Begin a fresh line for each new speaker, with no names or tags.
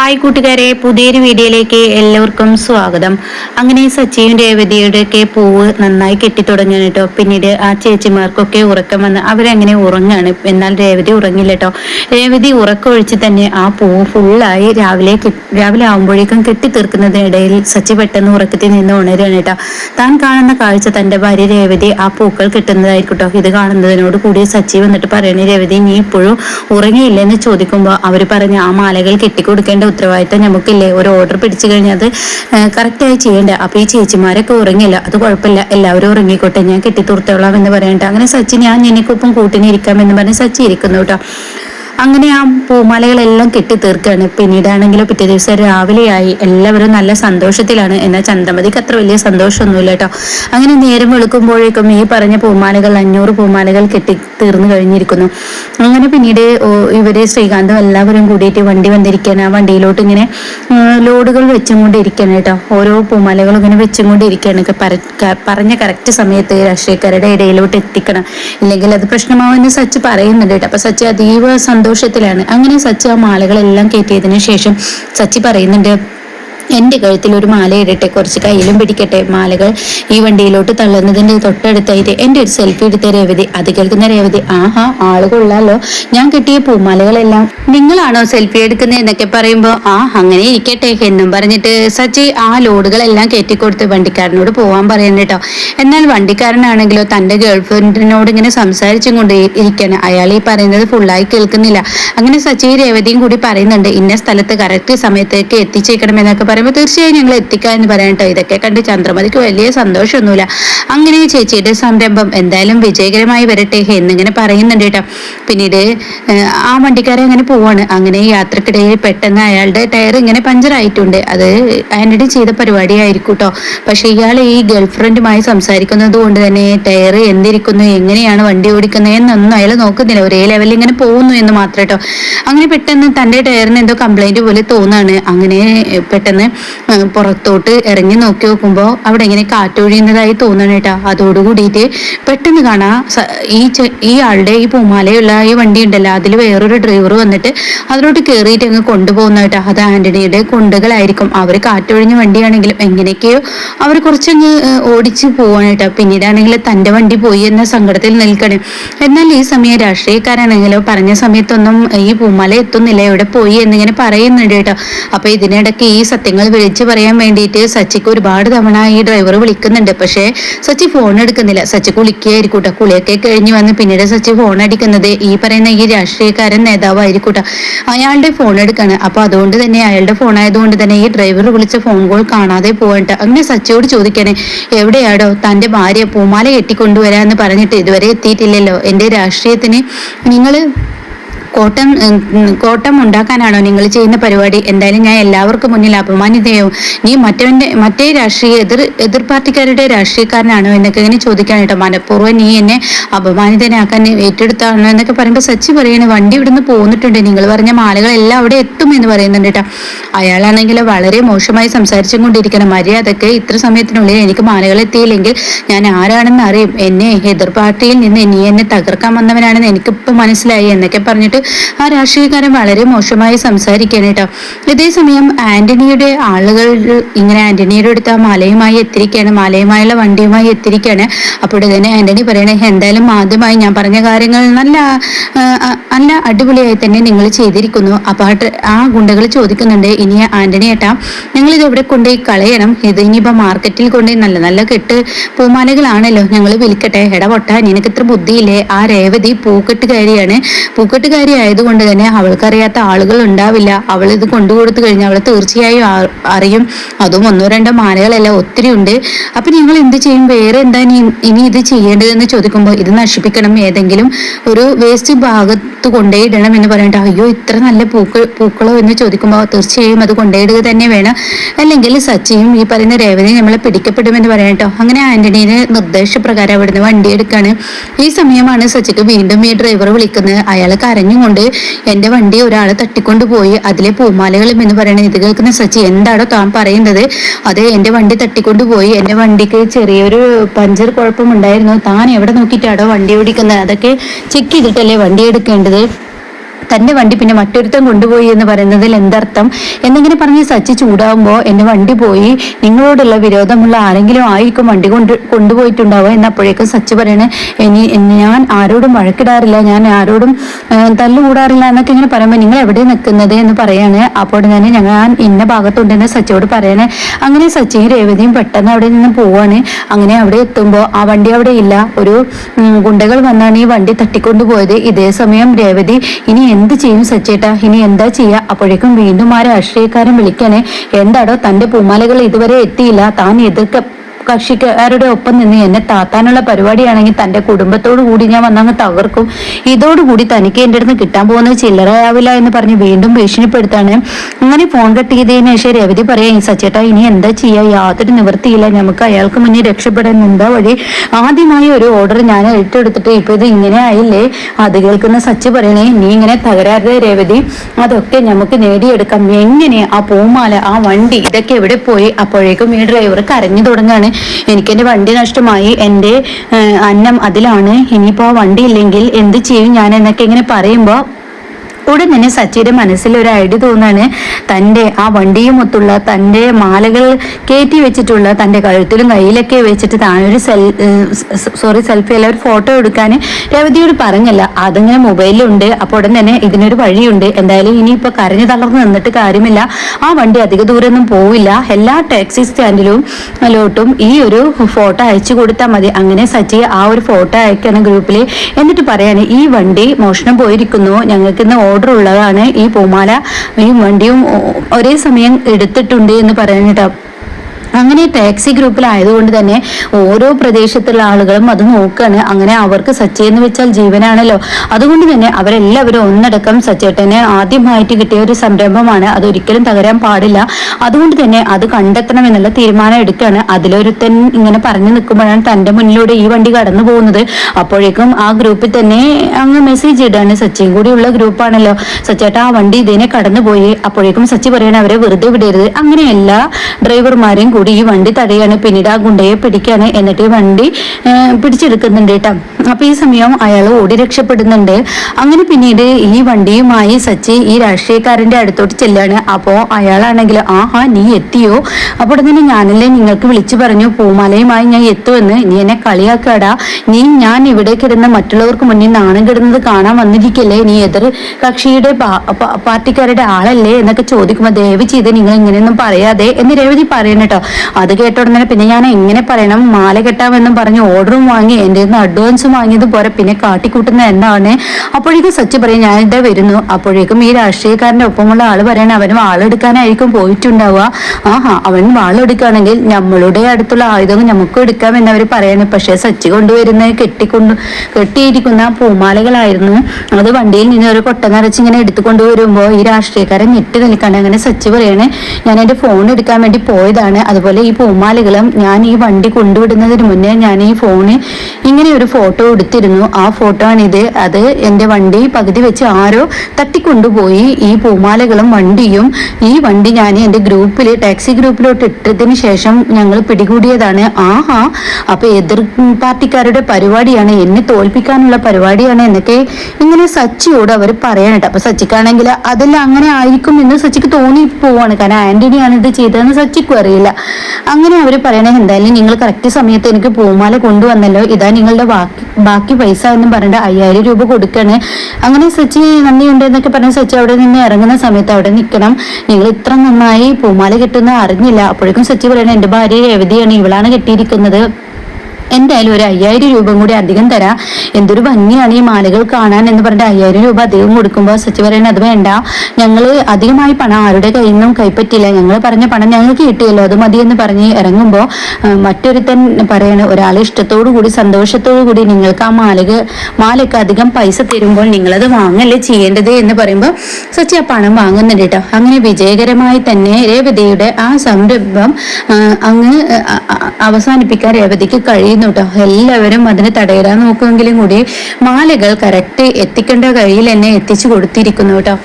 Hi കൂട്ടുകാരെ പുതിയൊരു വീഡിയോയിലേക്ക് എല്ലാവർക്കും സ്വാഗതം. അങ്ങനെ സച്ചിയും രേവതിയുടെയൊക്കെ പൂവ് നന്നായി കെട്ടിത്തുടങ്ങാണ് കേട്ടോ. പിന്നീട് ആ ചേച്ചിമാർക്കൊക്കെ ഉറക്കം വന്ന് അവരങ്ങനെ ഉറങ്ങാണ്. എന്നാൽ രേവതി ഉറങ്ങില്ല കേട്ടോ. രേവതി ഉറക്കമൊഴിച്ച് തന്നെ ആ പൂവ് ഫുള്ളായി രാവിലെ രാവിലെ ആകുമ്പോഴേക്കും കെട്ടിത്തീർക്കുന്നതിനിടയിൽ സച്ചി പെട്ടെന്ന് ഉറക്കത്തിൽ നിന്ന് ഉണരുകയാണ് കേട്ടോ. താൻ കാണുന്ന കാഴ്ച തന്റെ ഭാര്യ രേവതി ആ പൂക്കൾ കിട്ടുന്നതായിരിക്കട്ടോ ഇത് കാണുന്നതിനോട് കൂടി സച്ചി വന്നിട്ട് പറയണേ രേവതി നീ ഇപ്പോഴും ഉറങ്ങിയില്ലെന്ന് ചോദിക്കുമ്പോൾ അവർ പറഞ്ഞ ആ മാലകൾ കെട്ടിക്കൊടുക്കേണ്ട ഉത്തരവാദിത്തം നമുക്കില്ലേ ഒരു ഓർഡർ പിടിച്ചു കഴിഞ്ഞാൽ അത് കറക്റ്റായി ചെയ്യേണ്ട? അപ്പൊ ഈ ചേച്ചിമാരൊക്കെ ഉറങ്ങില്ല. അത് കുഴപ്പമില്ല. എല്ലാവരും ഉറങ്ങിക്കോട്ടെ. ഞാൻ കെട്ടിത്തൂർത്തോളാം എന്ന് പറയണ്ട. അങ്ങനെ സച്ചി ഞാൻ എനിക്കൊപ്പം കൂട്ടിനിരിക്കാം എന്ന് പറഞ്ഞ് സച്ചി ഇരിക്കുന്നു കേട്ടോ. അങ്ങനെ ആ പൂമാലകളെല്ലാം കെട്ടി തീർക്കുകയാണ് പിന്നീടാണെങ്കിലും പിറ്റേ ദിവസം രാവിലെയായി എല്ലാവരും നല്ല സന്തോഷത്തിലാണ്. എന്നാൽ ചന്ദ്രമതിക്ക് അത്ര വലിയ സന്തോഷമൊന്നുമില്ല കേട്ടോ. അങ്ങനെ നേരം വെളുക്കുമ്പോഴേക്കും ഈ പറഞ്ഞ പൂമാലകൾ അഞ്ഞൂറ് പൂമാലകൾ കെട്ടി തീർന്നു കഴിഞ്ഞിരിക്കുന്നു. അങ്ങനെ പിന്നീട് ഇവരെ ശ്രീകാന്തും എല്ലാവരും കൂടിയിട്ട് വണ്ടി വന്നിരിക്കുകയാണ്. ആ വണ്ടിയിലോട്ട് ഇങ്ങനെ ലോഡുകൾ വെച്ചും കൊണ്ടിരിക്കുകയാണ് കേട്ടോ. ഓരോ പൂമാലകളും ഇങ്ങനെ വെച്ചും കൊണ്ടിരിക്കുകയാണ് പറഞ്ഞ കറക്റ്റ് സമയത്ത് രാഷ്ട്രീയക്കാരുടെ ഇടയിലോട്ട് എത്തിക്കണം. ഇല്ലെങ്കിൽ അത് പ്രശ്നമാവുമെന്ന് സച്ച് പറയുന്നുണ്ട് കേട്ടോ. അപ്പൊ സച്ച് അതീവ സന്തോഷം സന്തോഷത്തിലാണ്. അങ്ങനെ സച്ചി ആ മാലകളെല്ലാം കയറ്റിയതിനു ശേഷം സച്ചി പറയുന്നുണ്ട് എന്റെ കഴുത്തിൽ ഒരു മാല ഇടട്ടെ കുറച്ച് കയ്യിലും പിടിക്കട്ടെ. മാലകൾ ഈ വണ്ടിയിലോട്ട് തള്ളുന്നതിന്റെ തൊട്ടടുത്തായിട്ട് എന്റെ ഒരു സെൽഫി എടുത്ത രേവതി. അത് കേൾക്കുന്ന രേവതി ആഹാ ആൾ കൊള്ളാലോ. ഞാൻ കിട്ടിയ പൂമാലകളെല്ലാം നിങ്ങളാണോ സെൽഫി എടുക്കുന്നത് എന്നൊക്കെ പറയുമ്പോ ആ അങ്ങനെ ഇരിക്കട്ടെ എന്നും പറഞ്ഞിട്ട് സച്ചി ആ ലോഡുകളെല്ലാം കയറ്റിക്കൊടുത്ത് വണ്ടിക്കാരനോട് പോവാൻ പറയുന്നു കേട്ടോ. എന്നാൽ വണ്ടിക്കാരനാണെങ്കിലോ തന്റെ ഗേൾഫ്രണ്ടിനോട് ഇങ്ങനെ സംസാരിച്ചും കൊണ്ട് ഇരിക്കാണ്. അയാൾ ഈ പറയുന്നത് ഫുള്ളായി കേൾക്കുന്നില്ല. അങ്ങനെ സച്ചി രേവതിയും കൂടി പറയുന്നുണ്ട് ഇന്ന സ്ഥലത്ത് കറക്റ്റ് സമയത്തേക്ക് എത്തിച്ചേക്കണം എന്നൊക്കെ പറയുമ്പോൾ തീർച്ചയായും ഞങ്ങൾ എത്തിക്കാം എന്ന് പറയട്ടോ ഇതൊക്കെ കണ്ട് ചന്ദ്രമതിക്ക് വലിയ സന്തോഷമൊന്നുമില്ല. അങ്ങനെ ചേച്ചിയുടെ സംരംഭം എന്തായാലും വിജയകരമായി വരട്ടെ എന്നിങ്ങനെ പറയുന്നുണ്ട് കേട്ടോ. പിന്നീട് ആ വണ്ടിക്കാരെ അങ്ങനെ പോവാണ്. അങ്ങനെ യാത്രക്കിടയിൽ പെട്ടെന്ന് അയാളുടെ ടയർ ഇങ്ങനെ പഞ്ചറായിട്ടുണ്ട് അത് ആന്റണി ചെയ്ത പരിപാടിയായിരിക്കും കേട്ടോ. പക്ഷെ ഇയാൾ ഈ ഗേൾഫ്രണ്ടുമായി സംസാരിക്കുന്നത് കൊണ്ട് തന്നെ ടയർ എന്തിരിക്കുന്നു എങ്ങനെയാണ് വണ്ടി ഓടിക്കുന്നത് എന്നൊന്നും അയാൾ നോക്കുന്നില്ല. ഒരേ ലെവലിൽ ഇങ്ങനെ പോകുന്നു എന്ന് മാത്രം കേട്ടോ. അങ്ങനെ പെട്ടെന്ന് തന്റെ ടയറിന് എന്തോ കംപ്ലൈന്റ് പോലെ തോന്നാണ്. അങ്ങനെ പെട്ടെന്ന് പുറത്തോട്ട് ഇറങ്ങി നോക്കി നോക്കുമ്പോൾ അവിടെ ഇങ്ങനെ കാറ്റൊഴിയുന്നതായി തോന്നണം കേട്ടോ. അതോടുകൂടിയിട്ട് പെട്ടെന്ന് കാണാ ഈ ഈ ആളുടെ ഈ പൂമാലയുള്ള ഈ വണ്ടി ഉണ്ടല്ലോ അതിൽ വേറൊരു ഡ്രൈവർ വന്നിട്ട് അതിലോട്ട് കയറിയിട്ട് അങ്ങ് കൊണ്ടുപോകുന്ന കേട്ടോ. അത് ആന്റണിയുടെ കൊണ്ടുകളായിരിക്കും. അവർ കാറ്റൊഴിഞ്ഞ വണ്ടിയാണെങ്കിലും എങ്ങനെയൊക്കെയോ അവർ കുറച്ചങ്ങ് ഓടിച്ച് പോവാണ് കേട്ടോ. പിന്നീടാണെങ്കിൽ തന്റെ വണ്ടി പോയി എന്ന സങ്കടത്തിൽ നിൽക്കണേ. എന്നാൽ ഈ സമയം രാഷ്ട്രീയക്കാരാണെങ്കിലോ പറഞ്ഞ സമയത്തൊന്നും ഈ പൂമാല എത്തുന്നില്ല. എവിടെ പോയി എന്നിങ്ങനെ പറയുന്നുണ്ട് കേട്ടോ. അപ്പൊ ഇതിനിടയ്ക്ക് ഈ സത്യങ്ങൾ വിളിച്ചു പറയാൻ വേണ്ടിയിട്ട് സച്ചിക്ക് ഒരുപാട് തവണ ഈ ഡ്രൈവർ വിളിക്കുന്നുണ്ട്. പക്ഷേ സച്ചി ഫോൺ എടുക്കുന്നില്ല. സച്ചി കുളിക്കുകയായിരിക്കൂട്ട കുളിയൊക്കെ കഴിഞ്ഞ് വന്ന് പിന്നീട് സച്ചി ഫോൺ അടിക്കുന്നത് ഈ പറയുന്ന ഈ രാഷ്ട്രീയക്കാരൻ നേതാവായിരിക്കൂട്ട. അയാളുടെ ഫോൺ എടുക്കാണ്. അപ്പൊ അതുകൊണ്ട് തന്നെ അയാളുടെ ഫോൺ ആയതുകൊണ്ട് തന്നെ ഈ ഡ്രൈവർ വിളിച്ച ഫോൺ കോൾ കാണാതെ പോകണ്ട അങ്ങനെ സച്ചിയോട് ചോദിക്കണേ എവിടെയാടോ തന്റെ ഭാര്യ പൂമാല കെട്ടിക്കൊണ്ടുവരാന്ന് പറഞ്ഞിട്ട് ഇതുവരെ എത്തിയിട്ടില്ലല്ലോ. എന്റെ രാഷ്ട്രീയത്തിന് നിങ്ങൾ കോട്ടം കോട്ടം ഉണ്ടാക്കാനാണോ നിങ്ങൾ ചെയ്യുന്ന പരിപാടി? എന്തായാലും ഞാൻ എല്ലാവർക്കും മുന്നിൽ അപമാനിതയോ നീ മറ്റവന്റെ മറ്റേ രാഷ്ട്രീയ എതിർ എതിർ പാർട്ടിക്കാരുടെ രാഷ്ട്രീയക്കാരനാണോ എന്നൊക്കെ ഇങ്ങനെ ചോദിക്കാൻ കേട്ടോ മനഃപൂർവം നീ എന്നെ അപമാനിതനാക്കാൻ ഏറ്റെടുത്താണോ എന്നൊക്കെ പറയുമ്പോൾ സച്ചി പറയണ വണ്ടി ഇവിടുന്ന് പോന്നിട്ടുണ്ട്. നിങ്ങൾ പറഞ്ഞ മാലകളെല്ലാം അവിടെ എത്തും എന്ന് പറയുന്നുണ്ട് കേട്ടോ. അയാളാണെങ്കിൽ വളരെ മോശമായി സംസാരിച്ചും കൊണ്ടിരിക്കണം മര്യാദയ്ക്ക് ഇത്ര സമയത്തിനുള്ളിൽ എനിക്ക് മാലകൾ എത്തിയില്ലെങ്കിൽ ഞാൻ ആരാണെന്ന് അറിയും. എന്നെ എതിർ പാർട്ടിയിൽ നിന്ന് നീ എന്നെ തകർക്കാൻ വന്നവനാണെന്ന് എനിക്കിപ്പോൾ മനസ്സിലായി എന്നൊക്കെ പറഞ്ഞിട്ട് ആ രാഷ്ട്രീയക്കാരൻ വളരെ മോശമായി സംസാരിക്കാൻ കേട്ടോ. ഇതേസമയം ആന്റണിയുടെ ആളുകൾ ഇങ്ങനെ ആന്റണിയുടെ അടുത്ത് ആ മലയുമായി എത്തിരിക്കുകയാണ് മലയുമായുള്ള വണ്ടിയുമായി എത്തിരിക്കുകയാണ് അപ്പോൾ തന്നെ ആന്റണി പറയണേ എന്തായാലും ആദ്യമായി ഞാൻ പറഞ്ഞ കാര്യങ്ങൾ നല്ല നല്ല അടിപൊളിയായി തന്നെ നിങ്ങൾ ചെയ്തിരിക്കുന്നു. അപ്പൊ ആ ഗുണ്ടകൾ ചോദിക്കുന്നുണ്ട് ഇനി ആന്റണി ഏട്ടാ ഞങ്ങൾ ഇത് എവിടെ കൊണ്ടുപോയി കളയണം. ഇത് ഇനിയിപ്പോ മാർക്കറ്റിൽ കൊണ്ടുപോയി നല്ല നല്ല കെട്ട് പൂമാലകളാണല്ലോ. ഞങ്ങൾ വിൽക്കട്ടെ. ഇടപൊട്ട നിനക്ക് ഇത്ര ബുദ്ധിയില്ലേ? ആ രേവതി പൂക്കെട്ടുകാരിയാണ് പൂക്കെട്ടുകാരി ആയതുകൊണ്ട് തന്നെ അവൾക്കറിയാത്ത ആളുകൾ ഉണ്ടാവില്ല. അവൾ ഇത് കൊണ്ടുകൊടുത്തു കഴിഞ്ഞാൽ അവൾ തീർച്ചയായും അറിയും. അതും ഒന്നോ രണ്ടോ മാലകളല്ല ഒത്തിരി ഉണ്ട്. അപ്പൊ നിങ്ങൾ എന്ത് ചെയ്യും? വേറെ എന്താ ഇനി ഇത് ചെയ്യേണ്ടതെന്ന് ചോദിക്കുമ്പോൾ ഇത് നശിപ്പിക്കണം. ഏതെങ്കിലും ഒരു വേസ്റ്റ് ഭാഗത്ത് കൊണ്ടേയിടണം എന്ന് പറഞ്ഞിട്ട് അയ്യോ ഇത്ര നല്ല പൂക്കൾ പൂക്കളോ എന്ന് ചോദിക്കുമ്പോൾ തീർച്ചയായും അത് കൊണ്ടുപോയിടുക തന്നെ വേണം. അല്ലെങ്കിൽ സച്ചിയും ഈ പറയുന്ന രേവതി നമ്മളെ പിടിക്കപ്പെടുമെന്ന് പറയട്ടോ അങ്ങനെ ആന്റണീന് നിർദ്ദേശപ്രകാരം അവിടുന്ന് വണ്ടി എടുക്കാണ്. ഈ സമയമാണ് സച്ചിക്ക് വീണ്ടും ഈ ഡ്രൈവർ വിളിക്കുന്നത്. അയാൾ കരഞ്ഞു കൊണ്ട് എന്റെ വണ്ടി ഒരാൾ തട്ടിക്കൊണ്ടു പോയി അതിലെ പൂമാലകളും എന്ന് പറയുന്നത് ഇത് കേൾക്കുന്ന സച്ചി എന്താണോ താൻ പറയുന്നത്. അത് എന്റെ വണ്ടി തട്ടിക്കൊണ്ടു പോയി. എന്റെ വണ്ടിക്ക് ചെറിയൊരു പഞ്ചർ കുഴപ്പമുണ്ടായിരുന്നു. താൻ എവിടെ നോക്കിയിട്ടാണോ വണ്ടി ഓടിക്കുന്നത്? അതൊക്കെ ചെക്ക് ചെയ്തിട്ടല്ലേ വണ്ടി എടുക്കേണ്ടത്? തന്റെ വണ്ടി പിന്നെ മറ്റൊരുത്തം കൊണ്ടുപോയി എന്ന് പറയുന്നതിൽ എന്തർത്ഥം? എന്നിങ്ങനെ പറഞ്ഞ് സച്ചി ചൂടാവുമ്പോൾ എന്റെ വണ്ടി പോയി. നിങ്ങളോടുള്ള വിരോധമുള്ള ആരെങ്കിലും ആയിരിക്കും വണ്ടി കൊണ്ട് കൊണ്ടുപോയിട്ടുണ്ടാവുക എന്നപ്പോഴേക്കും സച്ചി പറയണേ ഇനി ഞാൻ ആരോടും വഴക്കിടാറില്ല ഞാൻ ആരോടും തല്ലുകൂടാറില്ല എന്നൊക്കെ ഇങ്ങനെ പറയുമ്പോൾ നിങ്ങൾ എവിടെ നിൽക്കുന്നത് എന്ന് പറയാണ്. അപ്പോൾ തന്നെ ഞാൻ ഇന്ന ഭാഗത്തുണ്ടെന്ന് സച്ചിയോട് പറയണേ. അങ്ങനെ സച്ചിയും രേവതിയും പെട്ടെന്ന് അവിടെ നിന്ന് പോവാണ്. അങ്ങനെ അവിടെ എത്തുമ്പോൾ ആ വണ്ടി അവിടെ ഇല്ല. ഒരു ഗുണ്ടകൾ വന്നാണ് ഈ വണ്ടി തട്ടിക്കൊണ്ടുപോയത്. ഇതേ സമയം രേവതി ഇനി എന്ത് ചെയ്യും സച്ചേട്ടാ? ഇനി എന്താ ചെയ്യുക അപ്പോഴേക്കും വീണ്ടും ആ രാഷ്ട്രീയക്കാരൻ വിളിക്കണേ. എന്താടോ തന്റെ പൂമാലകൾ ഇതുവരെ എത്തിയില്ല. താൻ എതിർക്ക കക്ഷിക്കാരുടെ ഒപ്പം നിന്ന് എന്നെ താത്താനുള്ള പരിപാടിയാണെങ്കിൽ തന്റെ കുടുംബത്തോടു കൂടി ഞാൻ വന്നങ്ങ് തകർക്കും. ഇതോടുകൂടി തനിക്ക് എന്റെ അടുത്ത് കിട്ടാൻ പോകുന്നത് ചില്ലറയാവില്ല എന്ന് പറഞ്ഞ് വീണ്ടും ഭീഷണിപ്പെടുത്താണ്. അങ്ങനെ ഫോൺ കട്ട് ചെയ്തതിന് ശേഷം രവതി പറയാം സച്ചേട്ടാ ഇനി എന്താ ചെയ്യാ? യാതൊരു നിവൃത്തിയില്ല. നമുക്ക് അയാൾക്ക് മുന്നേ രക്ഷപ്പെടാൻ എന്താ വഴി? ആദ്യമായി ഒരു ഓർഡർ ഞാൻ ഏറ്റെടുത്തിട്ട് ഇപ്പൊ ഇത് ഇങ്ങനെ ആയില്ലേ? അത് കേൾക്കുന്ന സച്ച് പറയണേ നീ ഇങ്ങനെ തകരാതെ രേവതി അതൊക്കെ നമുക്ക് നേടിയെടുക്കാം. എങ്ങനെ ആ പൂമാല ആ വണ്ടി ഇതൊക്കെ എവിടെ പോയി? അപ്പോഴേക്കും ഈ ഡ്രൈവർ കരഞ്ഞു തുടങ്ങാണ്. എനിക്ക് എന്റെ വണ്ടി നഷ്ടമായി എന്റെ അന്നം അതിലാണ്. ഇനിയിപ്പോ ആ വണ്ടി ഇല്ലെങ്കിൽ എന്ത് ചെയ്യും ഞാൻ എന്നൊക്കെ ഇങ്ങനെ പറയുമ്പോൾ ഉടൻ തന്നെ സച്ചിയുടെ മനസ്സിൽ ഒരു ഐഡിയ തോന്നാണ് തന്റെ ആ വണ്ടിയുമൊത്തുള്ള തന്റെ മാലകൾ കയറ്റി വെച്ചിട്ടുള്ള തന്റെ കഴുത്തിലും കയ്യിലൊക്കെ വെച്ചിട്ട് താനൊരു സെൽ സോറി സെൽഫി അല്ല ഒരു ഫോട്ടോ എടുക്കാൻ രവതിയോട് പറഞ്ഞല്ല അതിങ്ങനെ മൊബൈലുണ്ട് അപ്പോൾ ഉടൻ തന്നെ ഇതിനൊരു വഴിയുണ്ട്. എന്തായാലും ഇനിയിപ്പോൾ കരഞ്ഞു തളർന്ന് നിന്നിട്ട് കാര്യമില്ല. ആ വണ്ടി അധിക ദൂരമൊന്നും പോവില്ല. എല്ലാ ടാക്സി സ്റ്റാൻഡിലും ലോട്ടും ഈ ഒരു ഫോട്ടോ അയച്ചു കൊടുത്താൽ മതി. അങ്ങനെ സച്ചി ആ ഒരു ഫോട്ടോ അയക്കണം ഗ്രൂപ്പിൽ എന്നിട്ട് പറയാണ് ഈ വണ്ടി മോഷണം പോയിരിക്കുന്നു. ഞങ്ങൾക്ക് ഇന്ന് ഓർഡർ ഉള്ളതാണ് ഈ പൂമാല. ഈ വണ്ടിയും ഒരേ സമയം എടുത്തിട്ടുണ്ട് എന്ന് പറയാനിട്ടോ അങ്ങനെ ടാക്സി ഗ്രൂപ്പിലായതുകൊണ്ട് തന്നെ ഓരോ പ്രദേശത്തുള്ള ആളുകളും അത് നോക്കുകയാണ് അങ്ങനെ അവർക്ക് സച്ചി എന്ന് വെച്ചാൽ ജീവനാണല്ലോ. അതുകൊണ്ട് തന്നെ അവരെല്ലാവരും ഒന്നടക്കം സച്ചേട്ടനെ ആദ്യമായിട്ട് കിട്ടിയ ഒരു സംരംഭമാണ്. അത് ഒരിക്കലും തകരാൻ പാടില്ല. അതുകൊണ്ട് തന്നെ അത് കണ്ടെത്തണം എന്നുള്ള തീരുമാനം എടുക്കുകയാണ് അതിലൊരുത്തൻ ഇങ്ങനെ പറഞ്ഞു നിൽക്കുമ്പോഴാണ് തന്റെ മുന്നിലൂടെ ഈ വണ്ടി കടന്നു പോകുന്നത്. അപ്പോഴേക്കും ആ ഗ്രൂപ്പിൽ തന്നെ അങ്ങ് മെസ്സേജ് ഇടാണ്. സച്ചിൻ കൂടിയുള്ള ഗ്രൂപ്പാണല്ലോ. സച്ചേട്ട ആ വണ്ടി ഇതിനെ കടന്നുപോയി. അപ്പോഴേക്കും സച്ചി പറയാണ് അവരെ വെറുതെ വിടരുത്. അങ്ങനെ എല്ലാ ഡ്രൈവർമാരെയും കൂടി ഈ വണ്ടി തടയാണ് പിന്നീട് ആ ഗുണ്ടയെ പിടിക്കാണ് എന്നിട്ട് ഈ വണ്ടി പിടിച്ചെടുക്കുന്നുണ്ട് കേട്ടോ. അപ്പൊ ഈ സമയം അയാൾ ഓടി രക്ഷപ്പെടുന്നുണ്ട്. അങ്ങനെ പിന്നീട് ഈ വണ്ടിയുമായി സച്ചി ഈ രാഷ്ട്രീയക്കാരന്റെ അടുത്തോട്ട് ചെല്ലാണ്. അപ്പോ അയാളാണെങ്കിൽ ആഹാ നീ എത്തിയോ? അപ്പോൾ തന്നെ ഞാനല്ലേ നിങ്ങൾക്ക് വിളിച്ചു പറഞ്ഞു. പൂമാലയുമായി ഞാൻ എത്തുമെന്ന്. നീ എന്നെ കളിയാക്കാടാ. നീ ഞാൻ ഇവിടെ കിടന്ന മറ്റുള്ളവർക്ക് മുന്നിൽ നാണം കിടന്നത് കാണാൻ വന്നിരിക്കല്ലേ? നീ എതിർ കക്ഷിയുടെ പാർട്ടിക്കാരുടെ ആളല്ലേ? എന്നൊക്കെ ചോദിക്കുമ്പോൾ ദയവ് ചെയ്ത് നിങ്ങൾ ഇങ്ങനെയൊന്നും പറയാതെ എന്ന് രേവതി പറയണട്ടോ അത് കേട്ട ഉടനെ പിന്നെ ഞാൻ എങ്ങനെ പറയണം മാല കെട്ടാമെന്നും പറഞ്ഞ് ഓർഡറും വാങ്ങി എന്റെ നിന്ന് അഡ്വാൻസും വാങ്ങിയത് പോരെ പിന്നെ കാട്ടിക്കൂട്ടുന്ന എന്താണ്? അപ്പോഴേക്കും സച്ച് പറയും ഞാൻ ഇവിടെ വരുന്നു. അപ്പോഴേക്കും ഈ രാഷ്ട്രീയക്കാരന്റെ ഒപ്പമുള്ള ആൾ പറയണ അവന് വാളെടുക്കാനായിരിക്കും പോയിട്ടുണ്ടാവുക. ആഹാ അവൻ വാളെടുക്കുകയാണെങ്കിൽ നമ്മളുടെ അടുത്തുള്ള ആയുധം നമുക്ക് എടുക്കാം എന്നവർ പറയണേ. പക്ഷേ സച്ചി കൊണ്ടുവരുന്ന കെട്ടിക്കൊണ്ട് കെട്ടിയിരിക്കുന്ന പൂമാലകളായിരുന്നു. അത് വണ്ടിയിൽ നിന്ന് ഒരു കൊട്ട നിറച്ച് ഇങ്ങനെ എടുത്തുകൊണ്ട് വരുമ്പോൾ ഈ രാഷ്ട്രീയക്കാരൻ ഞെട്ടി നിൽക്കാണ്ട് അങ്ങനെ സച്ചി പറയണേ ഞാൻ എന്റെ ഫോൺ എടുക്കാൻ വേണ്ടി പോയതാണ്. അതുപോലെ അതുപോലെ ഈ പൂമാലകളും ഞാൻ ഈ വണ്ടി കൊണ്ടുവിടുന്നതിന് മുന്നേ ഞാൻ ഈ ഫോണ് ഇങ്ങനെ ഒരു ഫോട്ടോ എടുത്തിരുന്നു. ആ ഫോട്ടോ ആണിത്. അത് എന്റെ വണ്ടി പകുതി വെച്ച് ആരോ തട്ടിക്കൊണ്ടുപോയി ഈ പൂമാലകളും വണ്ടിയും ഈ വണ്ടി ഞാൻ എന്റെ ഗ്രൂപ്പിൽ ടാക്സി ഗ്രൂപ്പിലോട്ട് ഇട്ടതിന് ശേഷം ഞങ്ങൾ പിടികൂടിയതാണ്. ആഹാ അപ്പൊ എതിർ പാർട്ടിക്കാരുടെ പരിപാടിയാണ് എന്നെ തോൽപ്പിക്കാനുള്ള പരിപാടിയാണ് എന്നൊക്കെ ഇങ്ങനെ സച്ചിയോട് അവർ പറയാനിട്ട് അപ്പൊ സച്ചിക്കാണെങ്കിൽ അതെല്ലാം അങ്ങനെ ആയിരിക്കും എന്ന് സച്ചിക്ക് തോന്നി പോവാണ് കാരണം ആന്റണിയാണ് ഇത് ചെയ്തതെന്ന് സച്ചിക്കും അറിയില്ല. അങ്ങനെ അവർ പറയണേ എന്തായാലും നിങ്ങൾ കറക്റ്റ് സമയത്ത് എനിക്ക് പൂമാല കൊണ്ടുവന്നല്ലോ ഇതാ നിങ്ങളുടെ ബാക്കി പൈസ എന്ന് പറഞ്ഞിട്ട് അയ്യായിരം രൂപ കൊടുക്കണേ. അങ്ങനെ സച്ചി നന്ദിയുണ്ട് എന്നൊക്കെ പറഞ്ഞ സച്ചി അവിടെ നിന്ന് ഇറങ്ങുന്ന സമയത്ത് അവിടെ നിൽക്കണം. നിങ്ങൾ ഇത്ര നന്നായി പൂമാല കിട്ടുന്ന അറിഞ്ഞില്ല. അപ്പോഴേക്കും സച്ചി പറയണേ എന്റെ ഭാര്യ എവിടെയാണ് ഇവളാണ് കെട്ടിയിരിക്കുന്നത്. എന്തായാലും ഒരു അയ്യായിരം രൂപ കൂടി അധികം തരാം. എന്തൊരു ഭംഗിയാണ് ഈ മാലകൾ കാണാൻ എന്ന് പറഞ്ഞിട്ട് അയ്യായിരം രൂപ അധികം കൊടുക്കുമ്പോൾ സച്ചി പറയുന്നത് അത് വേണ്ട. ഞങ്ങൾ അധികമായി പണം ആരുടെ കയ്യിൽ നിന്നും കൈപ്പറ്റില്ല ഞങ്ങൾ പറഞ്ഞ പണം ഞങ്ങൾക്ക് കിട്ടിയല്ലോ അത് മതി എന്ന് പറഞ്ഞ് ഇറങ്ങുമ്പോൾ മറ്റൊരുത്തൻ പറയണ ഒരാളെ ഇഷ്ടത്തോടു കൂടി സന്തോഷത്തോടു കൂടി നിങ്ങൾക്ക് ആ മാലക മാലയ്ക്ക് അധികം പൈസ തരുമ്പോൾ നിങ്ങളത് വാങ്ങല്ലേ ചെയ്യേണ്ടത്? എന്ന് പറയുമ്പോൾ സച്ചി ആ പണം വാങ്ങുന്നുണ്ട് കേട്ടോ അങ്ങനെ വിജയകരമായി തന്നെ രേവതിയുടെ ആ സംരംഭം അങ്ങ് അവസാനിപ്പിക്കാൻ രേവതിക്ക് കഴിയുന്നു. പറയുന്നു കേട്ടോ. എല്ലാവരും അതിന് തടയിടാൻ നോക്കുമെങ്കിലും കൂടി മാലകൾ കറക്റ്റ് എത്തിക്കേണ്ട കയ്യിൽ തന്നെ എത്തിച്ചു കൊടുത്തിരിക്കുന്നു കേട്ടോ.